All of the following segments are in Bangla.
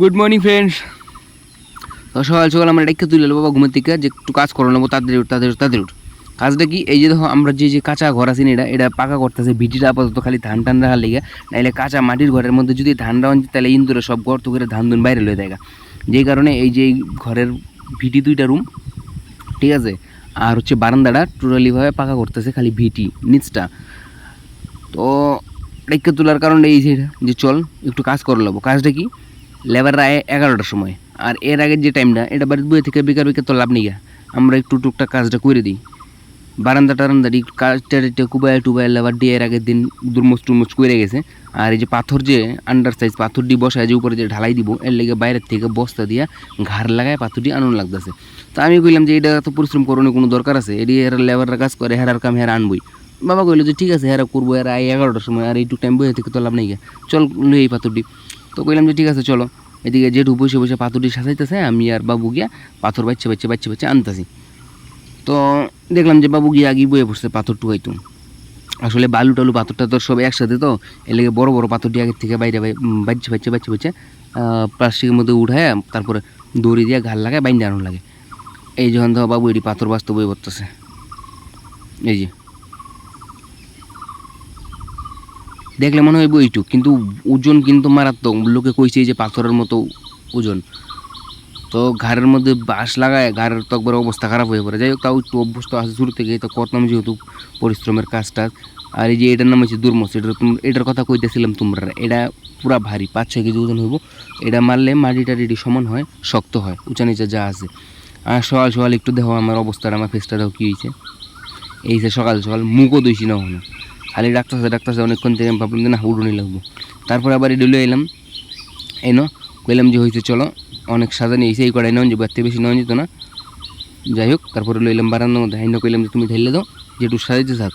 গুড মর্নিং ফ্রেন্ডস সকাল সকাল আমরা ডেকে তুলে এলো বাবা ঘুমের থেকে যে একটু কাজ করে নেব তাদের উঠ তাদের তাদের উঠ। কাজটা কি, এই যে দেখো, আমরা যে যে কাঁচা ঘর আছি এটা এটা পাকা করতেছে ভিটিটা আপাতত খালি ধান টান রাখার লেগে। নাইলে কাঁচা মাটির ঘরের মধ্যে যদি ধান রাখেন তাহলে ইন্দুরে সব গর্ত করে ধান ধুন বাইরে লয়ে দেয় যেই কারণে এই যে ঘরের ভিটি দুইটা রুম ঠিক আছে? আর হচ্ছে বারান্দাটা টোটালিভাবে পাকা করতেছে খালি ভিটি, নিচটা। তো ডেকে তোলার কারণে এই যে যে চল, একটু কাজ করে নেব কাজটা কি? লেবার আয় এগারোটার সময়। আর এর আগের যে টাইমটা এটা বাড়ির বইয়ে থেকে বেকার বেকার তো লাভ নেই। আমরা একটু টুকটাক কাজটা করে দিই। বারান্দা টারান্দাটি কাজটা টেটে কুবায় টুবায় লেবার দিয়ে এর আগের দিন দুর্মস টুরমস করে গেছে। আর এই যে পাথর যে আন্ডার সাইজ পাথর দিয়ে বসায় যে উপরে যে ঢালাই দিব, এর লেগে বাইরের থেকে বস্তা দিয়া ঘাড় লাগায় পাথরটি আনন্দ লাগতেছে। তো আমি কইলাম যে এটা তো পরিশ্রম করানোর কোনো দরকার আছে? এটি এরা লেবাররা কাজ করে, হেরার কাম হেরা আনবই। বাবা কইলো যে, ঠিক আছে হেরা করব, এরা এই এগারোটার সময়, আর এইটুকু টাইম বইয়ে থেকে তো লাভ নেই। চল, লই এই পাথরটি। তো কইলাম যে, ঠিক আছে, চলো। এদিকে জেঠু বসে বসে পাথরটি সাজাইতেছে, আমি আর বাবু গিয়া পাথর বাচ্চা বাচ্চা বাচ্চা বাচ্চা আনতেছি। তো দেখলাম যে, বাবু গিয়ে আগে বয়ে পড়ছে পাথর টুকাইতো। আসলে বালু টালু পাথরটা তো সব একসাথে তো, এর লেগে বড় বড় পাথরটি আগের থেকে বাইরে বাচ্চা বাচ্চা বাচ্চা বাচ্চা প্লাস্টিকের মধ্যে উঠায়, তারপরে দড়ি দিয়ে ঘাল লাগায় বাইন্দে আনো লাগে। এই যখন ধর বাবু এটি পাথর বাস্তব বয়ে পড়তেছে এই যে। দেখলে মনে হয় বইটুক কিন্তু ওজন কিন্তু মারাত্মক। লোকে কইছে যে পাথরের মতো ওজন। তো ঘাড়ের মধ্যে বাঁশ লাগায়, ঘাড়ের তো একবার অবস্থা খারাপ হয়ে পড়ে। যাই হোক, তাও একটু অভ্যস্ত আছে শুরু থেকে তো করতাম যেহেতু পরিশ্রমের কাজটা। আর এই যে এটার নাম হচ্ছে দুর্মস, এটা এটার কথা কইতেছিলাম তোমরা। এটা পুরা ভারী, পাঁচ ছয় কেজি ওজন হইব। এটা মারলে মাটিটা রেডি সমান হয়, শক্ত হয়, উঁচা নিচা যা আছে। আর সকাল সকাল একটু দেখো আমার অবস্থাটা, আমার ফেসটা দেখো কী হয়েছে এই যে সকাল সকাল মুখও দইছি না খালি ডাক্তার ডাক্তার অনেকক্ষণ থেকে আমি ভাবলাম যে না, উড়ুনি লাগবো। তারপরে আবার এডুলে এলাম। এনো, কইলাম যে হয়েছে চলো, অনেক সাজা নিয়েছে এই কড়াই নেওয়া এর থেকে বেশি নেওয়া যেত না। যাই হোক, তারপরে লইলাম বারান্দার মধ্যে। হাইন্য কইলাম যে তুমি ঢেলে দাও যে একটু সাজাইতে থাক।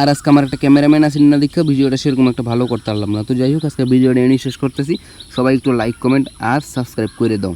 আর আজকে আমার একটা ক্যামেরাম্যান আছে না দেখা ভিডিওটা সেরকম একটা ভালো করতে পারলাম না। তো যাই হোক, আজকে ভিডিওটা এনে শেষ করতেছি। সবাই একটু লাইক কমেন্ট আর সাবস্ক্রাইব করে দাও।